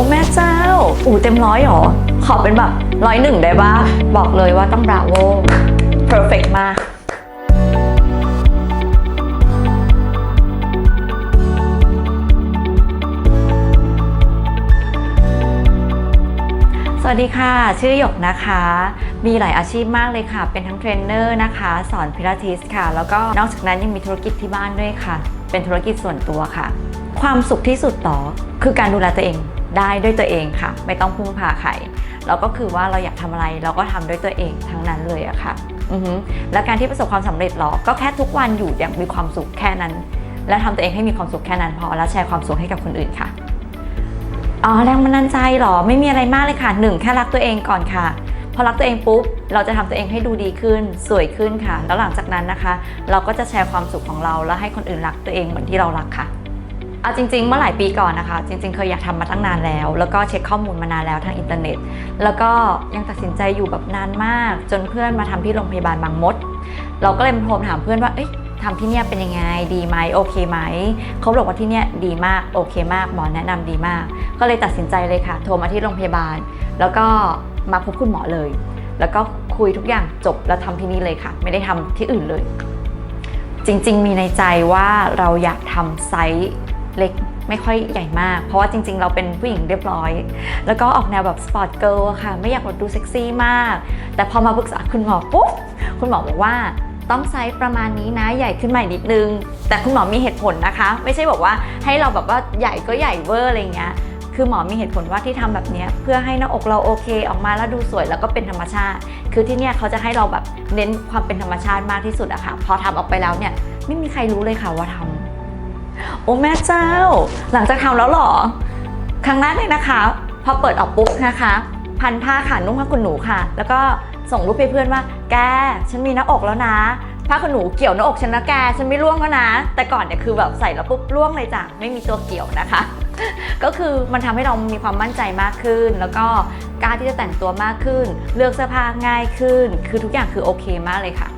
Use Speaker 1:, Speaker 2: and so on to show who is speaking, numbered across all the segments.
Speaker 1: อ้แม่เจ้า อู๋เต็มร้อยหรอ ขอเป็นแบบร้อยหนึ่งได้ปะบอกเลยว่าต้องบราโว perfect มากสวัสดีค่ะ ชื่อหยกนะคะ มีหลายอาชีพมากเลยค่ะ เป็นทั้งเทรนเนอร์นะคะ สอนพิลาทิสค่ะ แล้วก็นอกจากนั้นยังมีธุรกิจที่บ้านด้วยค่ะ เป็นธุรกิจส่วนตัวค่ะ ความสุขที่สุดต่อคือการดูแลตัวเอง ได้ด้วยตัวเองค่ะ ไม่ต้องพึ่งพาใครแล้วก็คือว่าเราอยากทำอะไรเราก็ทำด้วยตัวเองทั้งนั้นเลยอะค่ะอือฮึและการที่ประสบความสำเร็จหรอก็แค่ทุกวันอยู่อย่างมีความสุขแค่นั้น และทำตัวเองให้มีความสุขแค่นั้นพอแล้วแชร์ความสุขให้กับคนอื่นค่ะอ๋อแรงบันดาลใจหรอไม่มีอะไรมากเลยค่ะหนึ่งแค่รักตัวเองก่อนค่ะ พอรักตัวเองปุ๊บเราจะทำตัวเองให้ดูดีขึ้นสวยขึ้นค่ะ แล้วหลังจากนั้นนะคะ เราก็จะแชร์ความสุขของเราแล้วให้คนอื่นรักตัวเองเหมือนที่เรารักค่ะ เอาจริงๆ เมื่อหลายปีก่อนนะคะ จริง ๆ เคยอยากทำมาตั้งนานแล้ว แล้วก็เช็คข้อมูลมานานแล้วทางอินเทอร์เน็ต แล้วก็ยังตัดสินใจอยู่แบบนานมาก จนเพื่อนมาทำที่โรงพยาบาลบางมด เราก็เลยโทรถามเพื่อนว่าเอ้ยทำที่เนี่ยเป็นยังไงดีไหมโอเคไหมเขาบอกว่าที่เนี่ยดีมากโอเคมากหมอแนะนำดีมาก ก็เลยตัดสินใจเลยค่ะ โทรมาที่โรงพยาบาล แล้วก็มาพบคุณหมอเลย แล้วก็คุยทุกอย่างจบแล้วทำที่นี่เลยค่ะ ไม่ได้ทำที่อื่นเลย จริง ๆ มีในใจว่าเราอยากทำไซส์ เล็กไม่ค่อยใหญ่มาก เพราะว่าจริง ๆ เราเป็นผู้หญิงเรียบร้อย แล้วก็ออกแนวแบบสปอร์ตเกิร์ลค่ะ ไม่อยากแบบดูเซ็กซี่มาก แต่พอมาปรึกษาคุณหมอปุ๊บ คุณหมอบอกว่าต้องไซส์ประมาณนี้นะใหญ่ขึ้นมาอีกนิดนึง แต่คุณหมอมีเหตุผลนะคะ ไม่ใช่บอกว่าให้เราแบบว่าใหญ่ก็ใหญ่เวอร์อะไรเงี้ยคือหมอมีเหตุผลว่าที่ทำแบบนี้เพื่อให้หน้าอกเราโอเค ออกมาแล้วดูสวยแล้วก็เป็นธรรมชาติ คือที่เนี่ยเขาจะให้เราแบบเน้นความเป็นธรรมชาติมากที่สุดอะค่ะพอทำออกไปแล้วเนี่ยไม่มีใครรู้เลยค่ะว่าทำ โอ้แม่เจ้า หลังจากทำแล้วหรอ ครั้งแรกเลยนะคะ พอเปิดออกปุ๊บนะคะ พันผ้าค่ะนุ่งผ้าขนหนูค่ะ แล้วก็ส่งรูปไปเพื่อนว่า แก ฉันมีหน้าอกแล้วนะ ผ้าขนหนูเกี่ยวหน้าอกฉันนะแก ฉันไม่ร่วงแล้วนะ แต่ก่อนเนี่ยคือแบบใส่แล้วปุ๊บร่วงเลยจ้ะ ไม่มีตัวเกี่ยวนะคะ ก็คือมันทำให้เรามีความมั่นใจมากขึ้น แล้วก็กล้าที่จะแต่งตัวมากขึ้น เลือกเสื้อผ้าง่ายขึ้น คือทุกอย่างคือโอเคมากเลยค่ะ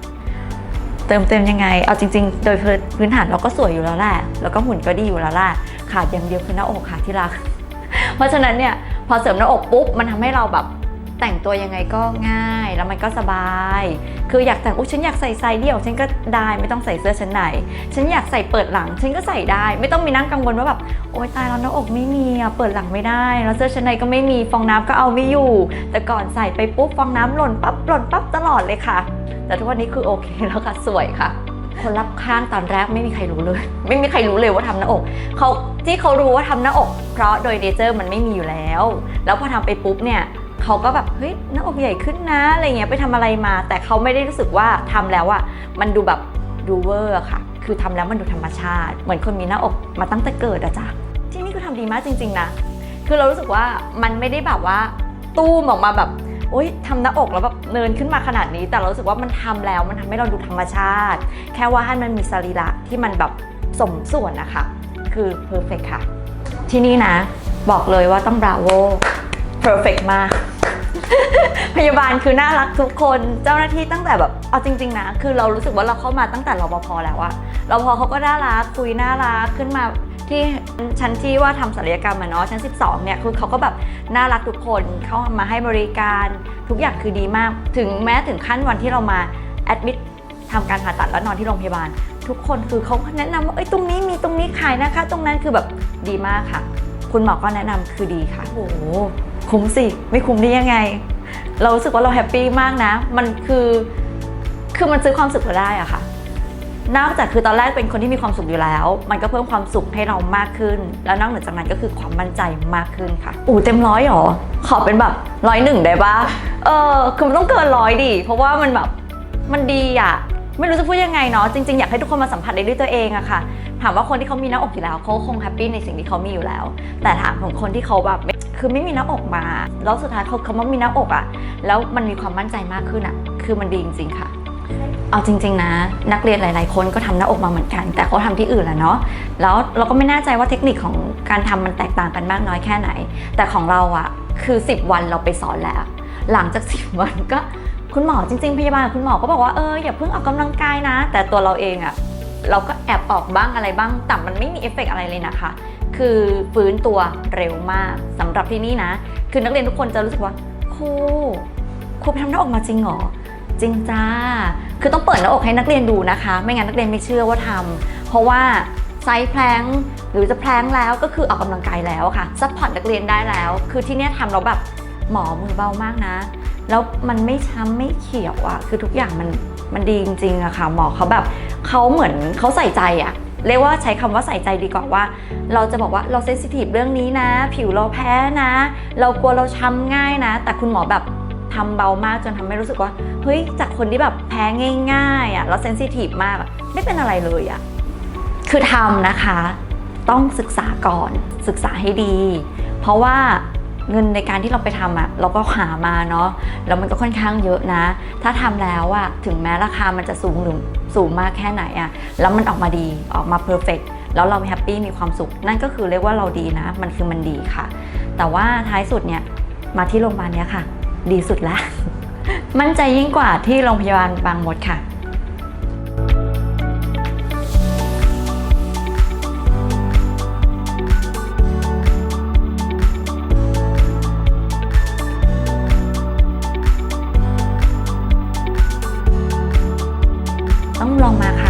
Speaker 1: เติมเต็มยังไง เอาจริง ๆ โดยพื้นฐานเราก็สวยอยู่แล้วแหละ แล้วก็หุ่นก็ดีอยู่แล้วล่ะ ขาดอย่างเดียวคือหน้าอกค่ะที่รัก เพราะฉะนั้นเนี่ยพอเสริมหน้าอกปุ๊บมันทำให้เราแบบ แต่งตัวยังไงก็ง่ายแล้วมันก็สบาย คืออยากแต่งอุ้ฉันอยากใส่ไซส์เดี่ยว ฉันก็ได้ไม่ต้องใส่เสื้อชั้นในฉันอยากใส่เปิดหลัง ฉันก็ใส่ได้ ไม่ต้องมีนั่งกังวลว่าแบบโอ๊ยตายแล้วหน้าอกไม่มีอะเปิดหลังไม่ได้ แล้วเสื้อชั้นในก็ไม่มีฟองน้ำก็เอาไม่อยู่ แต่ก่อนใส่ไปปุ๊บฟองน้ำหล่นปั๊บหล่นปั๊บตลอดเลยค่ะ แต่ทุกวันนี้คือโอเคแล้วค่ะสวยค่ะคนรับข้างตอนแรกไม่มีใครรู้เลย ไม่มีใครรู้เลยว่าทำหน้าอกเขาที่เขารู้ว่าทำหน้าอก เพราะโดยเนเจอร์มันไม่มีอยู่แล้ว แล้วพอทำไปปุ๊บเนี่ย เขาก็แบบเฮ้ยหน้าอกใหญ่ขึ้นนะอะไรเงี้ยไปทำอะไรมา แต่เขาไม่ได้รู้สึกว่าทำแล้วอะมันดูแบบดูเวอร์ค่ะ คือทำแล้วมันดูธรรมชาติ เหมือนคนมีหน้าอกมาตั้งแต่เกิดอะจ้ะที่นี่คือทำดีมากจริง ๆนะคือเรารู้สึกว่ามันไม่ได้แบบว่าตู้มออกมาแบบโอ๊ยทำหน้าอกแล้วแบบเนินขึ้นมาขนาดนี้ แต่เรารู้สึกว่ามันทำแล้วมันทำให้เราดูธรรมชาติ แค่ว่าให้มันมีสรีระที่มันแบบสมส่วนนะคะ คือเพอร์เฟกค่ะ ที่นี่นะ บอกเลยว่าต้องบราโวเพอร์เฟกมาก พยาบาลคือน่ารักทุกคน เจ้าหน้าที่ตั้งแต่แบบ เอาจริง ๆ นะ คือเรารู้สึกว่าเราเข้ามาตั้งแต่รปภแล้วอะรปภเขาก็น่ารัก คุยน่ารักขึ้นมาที่ชั้นที่ว่าทำศัลยกรรมอะเนาะชั้น 12 เนี่ยคือเขาก็แบบน่ารักทุกคนเข้ามาให้บริการทุกอย่างคือดีมาก ถึงแม้ถึงขั้นวันที่เรามาแอดมิดทำการผ่าตัดแล้วนอนที่โรงพยาบาล ทุกคนคือเขาแนะนำว่าเอ้ยตรงนี้มีตรงนี้ขายนะคะ ตรงนั้นคือแบบดีมากค่ะ คุณหมอก็แนะนำคือดีค่ะโอ้โหคุ้มสิ ไม่คุ้มได้ยังไง เรารู้สึกว่าเราแฮปปี้มากนะ มันคือคือมันซื้อความสุขเราได้อะค่ะ นอกจากคือตอนแรกเป็นคนที่มีความสุขอยู่แล้ว มันก็เพิ่มความสุขให้เรามากขึ้น แล้วนอกเหนือจากนั้นก็คือความมั่นใจมากขึ้นค่ะอู๋เต็มร้อยหรอ ขอเป็นแบบร้อยหนึ่งได้ปะเออคือมันต้องเกินร้อยดิเพราะว่ามันแบบมันดีอะไม่รู้จะพูดยังไงเนาะจริงๆอยากให้ทุกคนมาสัมผัสได้ด้วยตัวเองอะค่ะ ถามว่าคนที่เขามีหน้าอกอยู่แล้วเขาคงแฮปปี้ในสิ่งที่เขามีอยู่แล้ว แต่ถามของคนที่เขาแบบ คือไม่มีหน้าอกมา แล้วสุดท้ายเขาเขามามีหน้าอกอะแล้วมันมีความมั่นใจมากขึ้นอะคือมันดีจริงๆค่ะ เอาจริง ๆ นะ นักเรียนหลาย ๆ คนก็ทำหน้าอกมาเหมือนกัน แต่เขาทำที่อื่นแหละเนาะแล้วเราก็ไม่แน่ใจว่าเทคนิคของการทำมันแตกต่างกันมากน้อยแค่ไหน แต่ของเราอะคือ 10 วันเราไปสอนแล้ว หลังจาก 10 วันก็คุณหมอจริง ๆ พยาบาลคุณหมอก็บอกว่าเอออย่าเพิ่งออกกำลังกายนะ แต่ตัวเราเองอะเราก็แอบออกบ้างอะไรบ้างแต่มันไม่มีเอฟเฟกต์อะไรเลยนะคะ คือฟื้นตัวเร็วมากสำหรับที่นี่นะ คือนักเรียนทุกคนจะรู้สึกว่าครูครูไปทำหน้าอกมาจริงเหรอจริงจ้า คือต้องเปิดหน้าอกให้นักเรียนดูนะคะ ไม่งั้นนักเรียนไม่เชื่อว่าทำเพราะว่าไซส์แพลงหรือจะแพลงแล้วก็คือออกกำลังกายแล้วค่ะซัพพอร์ตนักเรียนได้แล้ว คือที่นี่ทำเราแบบหมอมือเบามากนะ แล้วมันไม่ช้ำไม่เขียวอะคือทุกอย่างมันมันดีจริงๆอะค่ะ หมอเขาแบบเขาเหมือนเขาใส่ใจอะ เรียกว่าใช้คำว่าใส่ใจดีกว่าว่า เราจะบอกว่าเราเซนซิทีฟเรื่องนี้นะ ผิวเราแพ้นะ เรากลัวเราช้ำง่ายนะ แต่คุณหมอแบบทำเบามากจนทำให้รู้สึกว่าเฮ้ยจากคนที่แบบแพ้ง่ายๆอะแล้วเซนซิทีฟมากอะไม่เป็นอะไรเลยอะคือทำนะคะ ต้องศึกษาก่อนศึกษาให้ดี เพราะว่าเงินในการที่เราไปทำอะเราก็หามาเนาะแล้วมันก็ค่อนข้างเยอะนะ ถ้าทำแล้วอะถึงแม้ราคามันจะสูงหรือ สูงมากแค่ไหนอะแล้วมันออกมาดีออกมาเพอร์เฟกแล้วเราแฮปปี้มีความสุข นั่นก็คือเรียกว่าเราดีนะ มันคือมันดีค่ะ แต่ว่าท้ายสุดเนี่ยมาที่โรงพยาบาลเนี้ยค่ะ ดีสุดละ มั่นใจยิ่งกว่าที่โรงพยาบาลบางมดค่ะ ต้องลองมาค่ะ